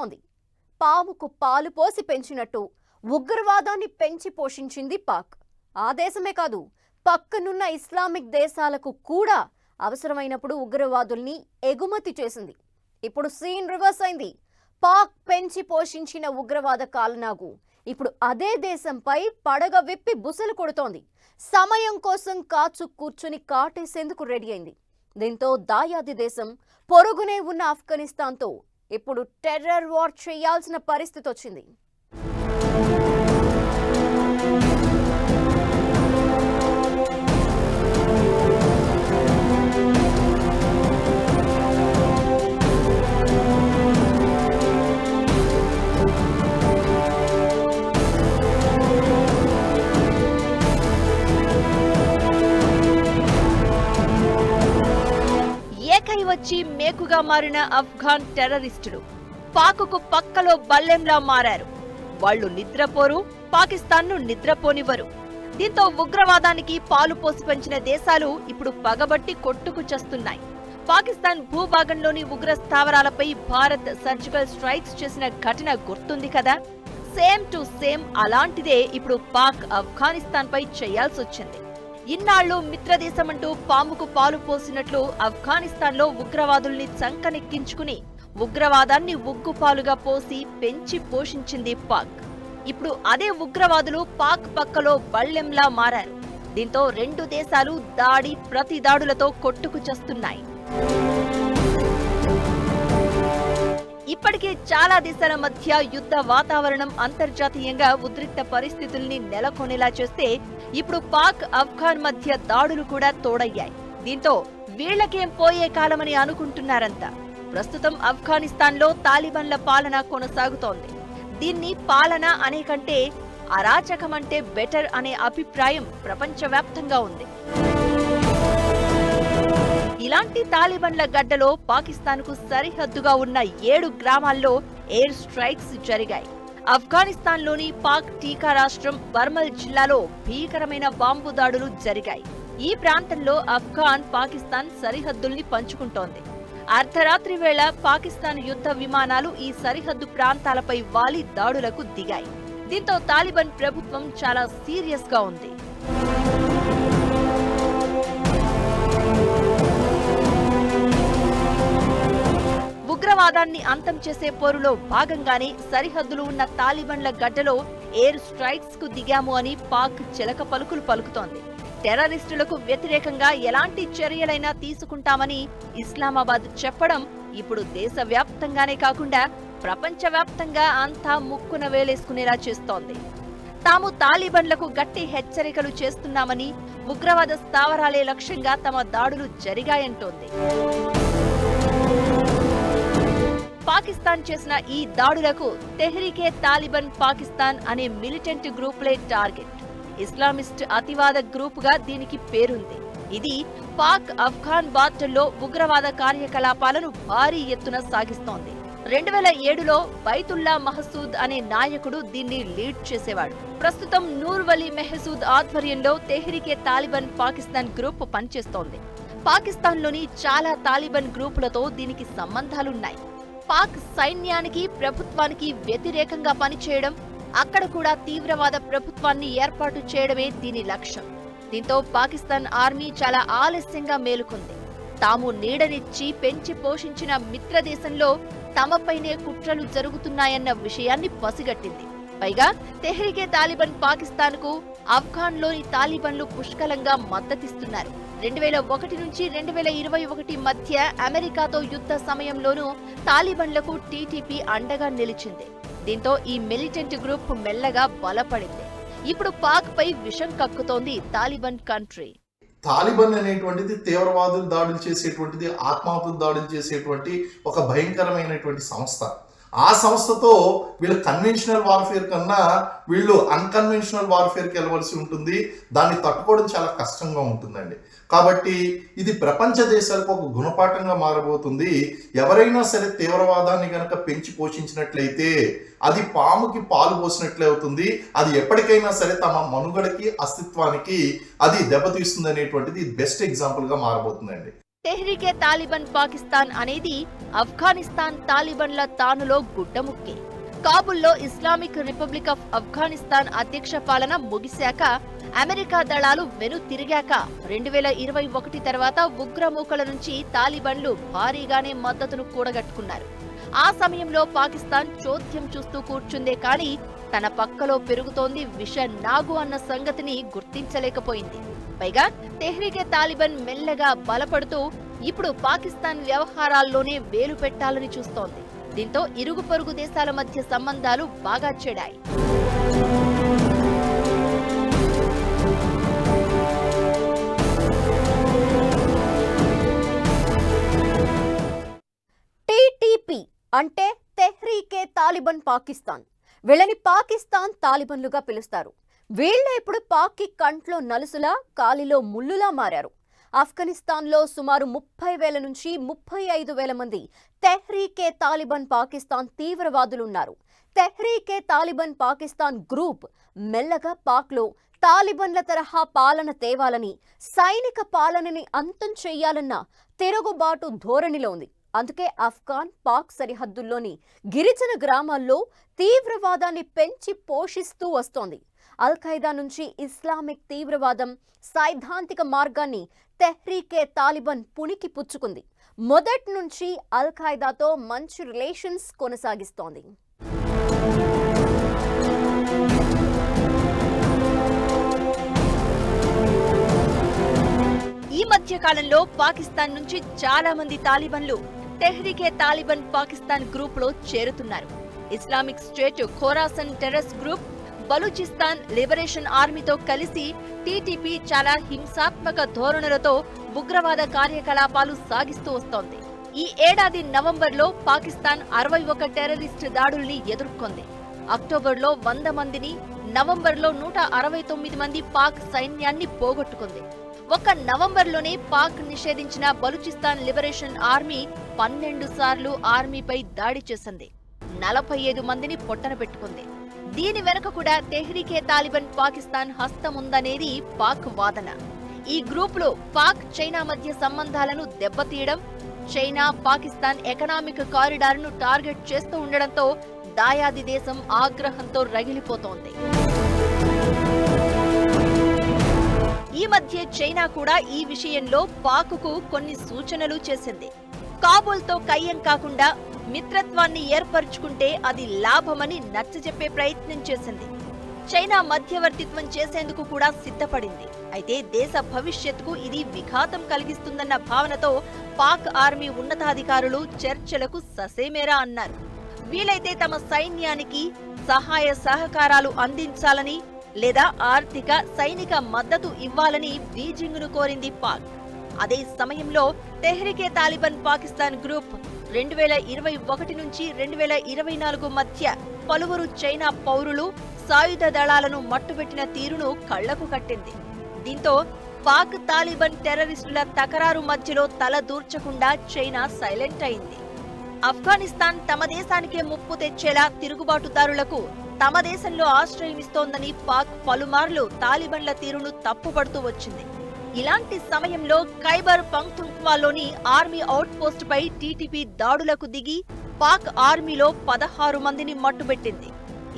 చేస్తోంది పాముకు పాలు పోసి పెంచినట్టు ఉగ్రవాదాన్ని పెంచి పోషించింది పాక్. ఆ దేశమే కాదు పక్కనున్న ఇస్లామిక్ దేశాలకు కూడా అవసరమైనప్పుడు ఉగ్రవాదుల్ని ఎగుమతి చేసింది. ఇప్పుడు సీన్ రివర్స్ అయింది. పాక్ పెంచి పోషించిన ఉగ్రవాద కాలనాగు ఇప్పుడు అదే దేశంపై పడగ విప్పి బుసలు కొడుతోంది. సమయం కోసం కాచు కూర్చుని కాటేసేందుకు రెడీ అయింది. దీంతో దాయాది దేశం పొరుగునే ఉన్న ఆఫ్ఘనిస్తాన్తో ఇప్పుడు టెర్రర్ వార్ చేయాల్సిన పరిస్థితి వచ్చింది మేకుగా మారిన అఫ్ఘాన్ టెర్రరిస్టులు. పాకుకు పక్కలో బల్లెంలా మారారు. వాళ్ళు నిద్రపోరు పాకిస్తాన్ను నిద్రపోనివ్వరు. దీంతో ఉగ్రవాదానికి పాలు పోసి పెంచిన దేశాలు ఇప్పుడు పగబట్టి కొట్టుకు చస్తున్నాయి. పాకిస్తాన్ భూభాగంలోని ఉగ్ర స్థావరాలపై భారత్ సర్జికల్ స్ట్రైక్స్ చేసిన ఘటన గుర్తుంది కదా? సేమ్ టు సేమ్ అలాంటిదే ఇప్పుడు పాక్ ఆఫ్ఘనిస్తాన్ పై చేయాల్సొచ్చింది. ఇన్నాళ్ళు మిత్రదేశమంటూ పాముకు పాలు పోసినట్లు ఆఫ్ఘనిస్తాన్లో ఉగ్రవాదుల్ని చంకనెక్కించుకుని ఉగ్రవాదాన్ని ఉగ్గుపాలుగా పోసి పెంచి పోషించింది పాక్. ఇప్పుడు అదే ఉగ్రవాదులు పాక్ పక్కలో బళ్ళెంలా మారారు. దీంతో రెండు దేశాలు దాడి ప్రతి దాడులతో కొట్టుకు చస్తున్నాయి. ఇప్పటికే చాలా దేశాల మధ్య యుద్ధ వాతావరణం అంతర్జాతీయంగా ఉద్రిక్త పరిస్థితుల్ని నెలకొనేలా చేస్తే ఇప్పుడు పాక్ ఆఫ్ఘాన్ మధ్య దాడులు కూడా తోడయ్యాయి. దీంతో వీళ్ళకేం పోయే కాలమని అనుకుంటున్నారంతా. ప్రస్తుతం ఆఫ్ఘనిస్తాన్లో తాలిబాన్ల పాలన కొనసాగుతోంది. దీన్ని పాలన అనే కంటే అరాచకమంటే బెటర్ అనే అభిప్రాయం ప్రపంచవ్యాప్తంగా ఉంది. ఇలాంటి తాలిబన్ల గడ్డలో పాకిస్తాన్కు సరిహద్దుగా ఉన్న ఏడు గ్రామాల్లో ఎయిర్ స్ట్రైక్స్ జరిగాయి. ఆఫ్ఘనిస్తాన్లోని పాక్ టీకా రాష్ట్రం బర్మల్ జిల్లాలో భీకరమైన బాంబు దాడులు జరిగాయి. ఈ ప్రాంతంలో ఆఫ్ఘాన్ పాకిస్తాన్ సరిహద్దుల్ని పంచుకుంటోంది. అర్ధరాత్రి వేళ పాకిస్తాన్ యుద్ధ విమానాలు ఈ సరిహద్దు ప్రాంతాలపై వాలి దాడులకు దిగాయి. దీంతో తాలిబాన్ ప్రభుత్వం చాలా సీరియస్గా ఉంది. ఉగ్రవాదాన్ని అంతం చేసే పోరులో భాగంగానే సరిహద్దులు ఉన్న తాలిబన్ల గడ్డలో ఎయిర్ స్ట్రైక్స్కు దిగాము అని పాక్ చిలక పలుకులు పలుకుతోంది. టెర్రరిస్టులకు వ్యతిరేకంగా ఎలాంటి చర్యలైనా తీసుకుంటామని ఇస్లామాబాద్ చెప్పడం ఇప్పుడు దేశవ్యాప్తంగానే కాకుండా ప్రపంచవ్యాప్తంగా అంతా ముక్కున వేలేసుకునేలా చేస్తోంది. తాము తాలిబన్లకు గట్టి హెచ్చరికలు చేస్తున్నామని ఉగ్రవాద స్థావరాలే లక్ష్యంగా తమ దాడులు జరిగాయంటోంది. పాకిస్తాన్ చేసిన ఈ దాడులకు తెహ్రీకే తాలిబన్ పాకిస్తాన్ అనే మిలిటెంట్ గ్రూప్లే టార్గెట్. ఇస్లామిస్ట్ అతివాద గ్రూపుగా దీనికి పేరుంది. ఇది పాక్ ఆఫ్ఘాన్ బార్డర్లో ఉగ్రవాద కార్యకలాపాలను భారీ ఎత్తున సాగిస్తోంది. రెండు వేల ఏడులో బైతుల్లా మహసూద్ అనే నాయకుడు దీన్ని లీడ్ చేసేవాడు. ప్రస్తుతం నూర్ వలీ మెహసూద్ ఆధ్వర్యంలో తెహ్రీకే తాలిబన్ పాకిస్తాన్ గ్రూప్ పనిచేస్తోంది. పాకిస్తాన్లోని చాలా తాలిబన్ గ్రూపులతో దీనికి సంబంధాలున్నాయి. పాక్ సైన్యానికి ప్రభుత్వానికి వ్యతిరేకంగా పనిచేయడం అక్కడ కూడా తీవ్రవాద ప్రభుత్వాన్ని ఏర్పాటు చేయడమే దీని లక్ష్యం. దీంతో పాకిస్తాన్ ఆర్మీ చాలా ఆలస్యంగా మేలుకుంది. తాము నీడనిచ్చి పెంచి పోషించిన మిత్రదేశంలో తమపైనే కుట్రలు జరుగుతున్నాయన్న విషయాన్ని పసిగట్టింది. పైగా తెహ్రీకే తాలిబన్ పాకిస్తాన్కు ఆఫ్ఘాన్లోని తాలిబన్లు పుష్కలంగా మద్దతిస్తున్నారు. రెండు వేల ఒకటి నుంచి రెండు వేల ఇరవై ఒకటి మధ్య అమెరికాతో యుద్ధ సమయంలోనూ తాలిబన్లకు టీటీపీ అండగా నిలిచింది. దీంతో ఈ మిలిటెంట్ గ్రూప్ మెల్లగా బలపడింది. ఇప్పుడు పాక్ పై విషం కక్కుతోంది తాలిబన్ కంట్రీ. తాలిబన్ అనేటువంటిది తీవ్రవాదులు దాడులు చేసేటువంటిది ఆత్మాహుతులు దాడులు చేసేటువంటి ఒక భయంకరమైనటువంటి సంస్థ. ఆ సంస్థతో వీళ్ళు కన్వెన్షనల్ వార్ఫేర్ కన్నా వీళ్ళు అన్కన్వెన్షనల్ వార్ఫేర్కి వెళ్ళవలసి ఉంటుంది. దాన్ని తట్టుకోవడం చాలా కష్టంగా ఉంటుందండి. కాబట్టి ఇది ప్రపంచ దేశాలకు ఒక గుణపాఠంగా మారబోతుంది. ఎవరైనా సరే తీవ్రవాదాన్ని కనుక పెంచి పోషించినట్లయితే అది పాముకి పాలు పోసినట్లే అవుతుంది. అది ఎప్పటికైనా సరే తమ మనుగడకి అస్తిత్వానికి అది దెబ్బతీస్తుంది అనేటువంటిది బెస్ట్ ఎగ్జాంపుల్గా మారబోతుందండి. తెహ్రికే తాలిబన్ పాకిస్తాన్ అనేది ఆఫ్ఘనిస్తాన్ తాలిబన్ల తానులో గుడ్డముక్కే. కాబుల్లో ఇస్లామిక్ రిపబ్లిక్ ఆఫ్ ఆఫ్ఘనిస్తాన్ అధ్యక్ష పాలన ముగిశాక అమెరికా దళాలు వెను తిరిగాక రెండు వేల ఇరవై ఒకటి తర్వాత ఉగ్రమూకల నుంచి తాలిబన్లు భారీగానే మద్దతును కూడగట్టుకున్నారు. ఆ సమయంలో పాకిస్తాన్ చోద్యం చూస్తూ కూర్చుందే కానీ తన పక్కలో పెరుగుతోంది విష నాగు అన్న సంగతిని గుర్తించలేకపోయింది. పైగా తెహ్రీకే తాలిబన్ మెల్లగా బలపడుతూ ఇప్పుడు పాకిస్తాన్ వ్యవహారాల్లోనే వేలు పెట్టాలని చూస్తోంది. దీంతో ఇరుగు పొరుగు దేశాల మధ్య సంబంధాలు బాగా చెడాయి. టీటీపీ అంటే తెహ్రీకే తాలిబన్ పాకిస్తాన్. వీళ్ళని పాకిస్తాన్ తాలిబన్లుగా పిలుస్తారు. వీళ్ళే ఇప్పుడు పాక్కి కంట్లో నలుసులా కాలిలో ముల్లులా మారారు. ఆఫ్ఘనిస్తాన్లో సుమారు ముప్పై వేల నుంచి ముప్పై ఐదు వేల మంది తెహ్రీకే తాలిబన్ పాకిస్తాన్ తీవ్రవాదులున్నారు. తెహ్రీకే తాలిబన్ పాకిస్తాన్ గ్రూప్ మెల్లగా పాక్లో తాలిబన్ల తరహా పాలన తేవాలని సైనిక పాలనని అంతం చెయ్యాలన్న తిరుగుబాటు ధోరణిలో ఉంది. అందుకే ఆఫ్ఘాన్ పాక్ సరిహద్దుల్లోని గిరిజన గ్రామాల్లో తీవ్రవాదాన్ని పెంచి పోషిస్తూ వస్తోంది. అల్ ఖైదా నుంచి ఇస్లామిక్ తీవ్రవాదం సైద్ధాంతిక మార్గాన్ని తెహ్రీకే తాలిబన్ పుణికి పుచ్చుకుంది. మొదటి నుంచి అల్ ఖైదాతో మంచి రిలేషన్స్ కొనసాగిస్తోంది. ఈ మధ్య కాలంలో పాకిస్తాన్ నుంచి చాలా మంది తాలిబన్లు తెహ్రీకే తాలిబన్ పాకిస్తాన్ గ్రూప్లో చేరుతున్నారు. Islamic State Khorasan terror group Balochistan liberation ఆర్మీతో కలిసి టీటీపీ చాలా హింసాత్మక ధోరణులతో ఉగ్రవాద కార్యకలాపాలు సాగిస్తూ వస్తోంది. ఈ ఏడాది నవంబర్లో పాకిస్తాన్ అరవై ఒక టెర్రరిస్ట్ దాడుల్ని ఎదుర్కొంది. అక్టోబర్లో వంద మందిని నవంబర్లో నూట అరవై తొమ్మిది మంది పాక్ సైన్యాన్ని పోగొట్టుకుంది. ఒక్క నవంబర్లోనే పాక్ నిషేధించిన బలూచిస్తాన్ లిబరేషన్ ఆర్మీ పన్నెండు సార్లు ఆర్మీపై దాడి చేసింది. నలభై ఐదు మందిని పొట్టన పెట్టుకుంది. దీని వెనుక కూడా తెహ్రీకే తాలిబన్ పాకిస్తాన్ హస్తం ఉందనేది పాక్ వాదన. ఈ గ్రూపులో పాక్ చైనా మధ్య సంబంధాలను దెబ్బతీయడం చైనా పాకిస్తాన్ ఎకనామిక్ కారిడార్ను టార్గెట్ చేస్తూ ఉండడంతో దాయాది దేశం ఆగ్రహంతో రగిలిపోతోంది. ఈ మధ్య చైనా కూడా ఈ విషయంలో పాకుకు కొన్ని సూచనలు చేసింది. కాబూల్తో కయ్యం కాకుండా మిత్రత్వాన్ని ఏర్పరచుకుంటే అది లాభమని నచ్చజెప్పే ప్రయత్నం చేసింది. చైనా మధ్యవర్తిత్వం చేసేందుకు కూడా సిద్ధపడింది. అయితే దేశ భవిష్యత్తుకు ఇది విఘాతం కలిగిస్తుందన్న భావనతో పాక్ ఆర్మీ ఉన్నతాధికారులు చర్చలకు ససేమేరా అన్నారు. వీలైతే తమ సైన్యానికి సహాయ సహకారాలు అందించాలని లేదా ఆర్థిక సైనిక మద్దతు ఇవ్వాలని బీజింగ్ను కోరింది పాక్. అదే సమయంలో తెహ్రికే తాలిబన్ పాకిస్తాన్ గ్రూప్ రెండు వేల ఇరవై ఒకటి నుంచి రెండు వేల ఇరవై నాలుగు మధ్య పలువురు చైనా పౌరులు సాయుధ దళాలను మట్టుబెట్టిన తీరును కళ్ళకు కట్టింది. దీంతో పాక్ తాలిబన్ టెర్రరిస్టుల తకరారు మధ్యలో తల దూర్చకుండా చైనా సైలెంట్ అయింది. ఆఫ్ఘనిస్తాన్ తమ దేశానికే ముప్పు తెచ్చేలా తిరుగుబాటుదారులకు తమ దేశంలో ఆశ్రయమిస్తోందని పాక్ పలుమార్లు తాలిబన్ల తీరును తప్పుపడుతూ వచ్చింది. ఇలాంటి సమయంలో ఖైబర్ పంక్తుంక్వాలోని ఆర్మీ అవుట్పోస్ట్ పై టీటీపీ దాడులకు దిగి పాక్ ఆర్మీలో పదహారు మందిని మట్టుబెట్టింది.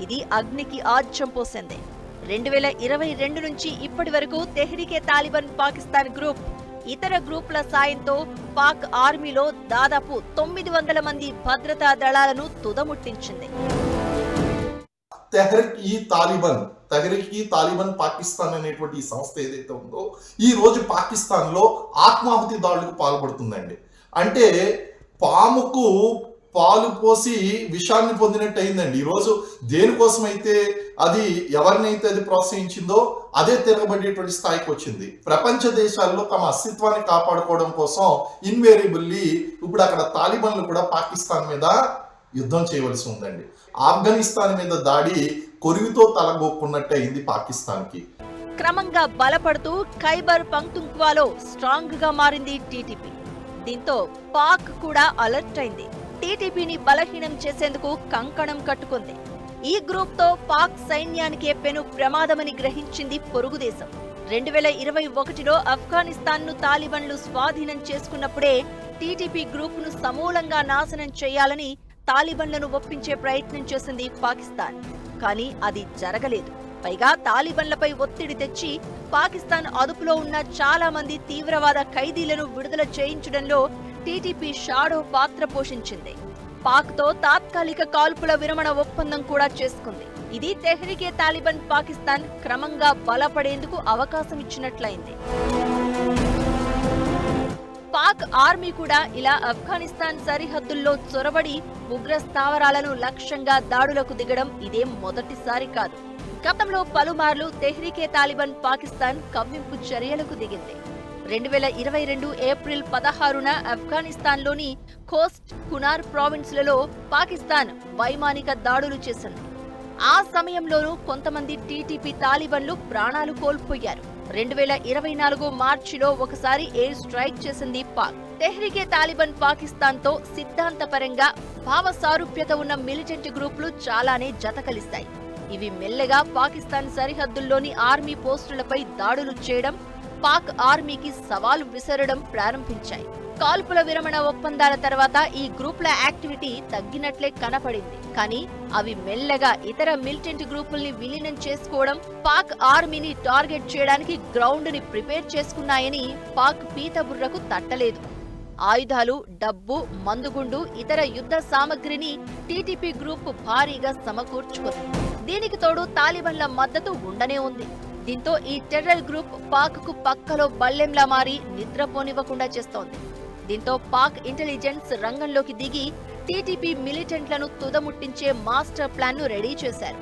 ఇది అగ్నికి ఆజ్యం పోసింది. రెండు వేల ఇరవై రెండు నుంచి ఇప్పటి వరకు తెహ్రికే తాలిబన్ పాకిస్తాన్ గ్రూప్ ఇతర గ్రూపుల సాయంతో పాక్ ఆర్మీలో దాదాపు తొమ్మిది వందల మంది భద్రతా దళాలను తుదముట్టించింది. తెహరిక్ ఈ తాలిబన్ తెహరిక్ ఈ తాలిబన్ పాకిస్తాన్ అనేటువంటి ఈ సంస్థ ఏదైతే ఉందో ఈ రోజు పాకిస్తాన్లో ఆత్మాహుతి దాడులకు పాల్పడుతుందండి. అంటే పాముకు పాలు పోసి విషాన్ని పొందినట్టు అయిందండి. ఈరోజు దేనికోసం అయితే అది ఎవరినైతే అది ప్రోత్సహించిందో అదే తిరగబడేటువంటి స్థాయికి వచ్చింది. ప్రపంచ దేశాల్లో తమ అస్తిత్వాన్ని కాపాడుకోవడం కోసం ఇన్వేరియబుల్లీ ఇప్పుడు అక్కడ తాలిబన్లు కూడా పాకిస్తాన్ మీద యుద్ధం చేయవలసి ఉందండి. ఆఫ్ఘనిస్తాన్ మీద దాడి కొరివితో తలగొక్కున్నట్టు అయింది పాకిస్తాన్కి. క్రమంగా బలపడుతూ ఖైబర్ పంక్తుంక్వాలో స్ట్రాంగ్గా మారింది టీటీపీ. దీంతో పాక్ కూడా అలర్ట్ అయింది. టీటీపీని బలహీనం చేసేందుకు కంకణం కట్టుకుంది. ఈ గ్రూప్తో పాక్ సైన్యానికే పెను ప్రమాదమని గ్రహించింది పొరుగు దేశం రెండు వేల ఇరవై ఒకటిలో ఆఫ్ఘనిస్తాన్ను తాలిబన్లు స్వాధీనం చేసుకున్నప్పుడే టీటీపీ గ్రూప్ను సమూలంగా నాశనం చేయాలని తాలిబన్లను ఒప్పించే ప్రయత్నం చేసింది పాకిస్తాన్. కానీ అది జరగలేదు. పైగా తాలిబన్లపై ఒత్తిడి తెచ్చి పాకిస్తాన్ అదుపులో ఉన్న చాలా మంది తీవ్రవాద ఖైదీలను విడుదల చేయించడంలో టీటీపీ షాడో పాత్ర పోషించింది. పాక్తో తాత్కాలిక కాల్పుల విరమణ ఒప్పందం కూడా చేసుకుంది. ఇది తెహ్రికే తాలిబన్ పాకిస్తాన్ క్రమంగా బలపడేందుకు అవకాశం ఇచ్చినట్లయింది. పాక్ ఆర్మీ కూడా ఇలా ఆఫ్ఘనిస్తాన్ సరిహద్దుల్లో చొరబడి ఉగ్ర స్థావరాలను లక్ష్యంగా దాడులకు దిగడం ఇదేం మొదటిసారి కాదు. గతంలో పలుమార్లు తెహ్రీకే తాలిబాన్ పాకిస్తాన్ కవ్వింపు చర్యలకు దిగింది. రెండు వేల ఇరవై రెండు ఏప్రిల్ పదహారున ఆఫ్ఘనిస్తాన్లోని ఖోస్ట్ కునార్ ప్రావిన్స్లలో పాకిస్తాన్ వైమానిక దాడులు చేసింది. ఆ సమయంలోనూ కొంతమంది టీటీపీ తాలిబన్లు ప్రాణాలు కోల్పోయారు. రెండు వేల ఇరవై నాలుగు మార్చిలో ఒకసారి ఎయిర్ స్ట్రైక్ చేసింది పాక్. తెహ్రికే తాలిబాన్ పాకిస్తాన్తో సిద్ధాంతపరంగా భావ సారూప్యత ఉన్న మిలిటెంట్ గ్రూపులు చాలానే జతకలిస్తాయి ఇవి మెల్లగా పాకిస్తాన్ సరిహద్దుల్లోని ఆర్మీ పోస్టులపై దాడులు చేయడం పాక్ ఆర్మీకి సవాల్ విసరడం ప్రారంభించాయి. కాల్పుల విరమణ ఒప్పందాల తర్వాత ఈ గ్రూపుల యాక్టివిటీ తగ్గినట్లే కనపడింది. కానీ అవి మెల్లగా ఇతర మిలిటెంట్ గ్రూపుల్ని విలీనం చేసుకోవడం పాక్ ఆర్మీని టార్గెట్ చేయడానికి గ్రౌండ్ని ప్రిపేర్ చేసుకున్నాయని పాక్ పీతబుర్రకు తట్టలేదు. ఆయుధాలు డబ్బు మందుగుండు ఇతర యుద్ధ సామగ్రిని టీటీపీ గ్రూప్ భారీగా సమకూర్చుకుంది. దీనికి తోడు తాలిబన్ల మద్దతు ఉండనే ఉంది. దీంతో ఈ టెర్రర్ గ్రూప్ పాక్కు పక్కలో బల్లెంలా మారి నిద్రపోనివ్వకుండా చేస్తోంది. దీంతో పాక్ ఇంటెలిజెన్స్ రంగంలోకి దిగి టీటీపీ మిలిటెంట్లను తుదముట్టించే మాస్టర్ ప్లాన్ను రెడీ చేశారు.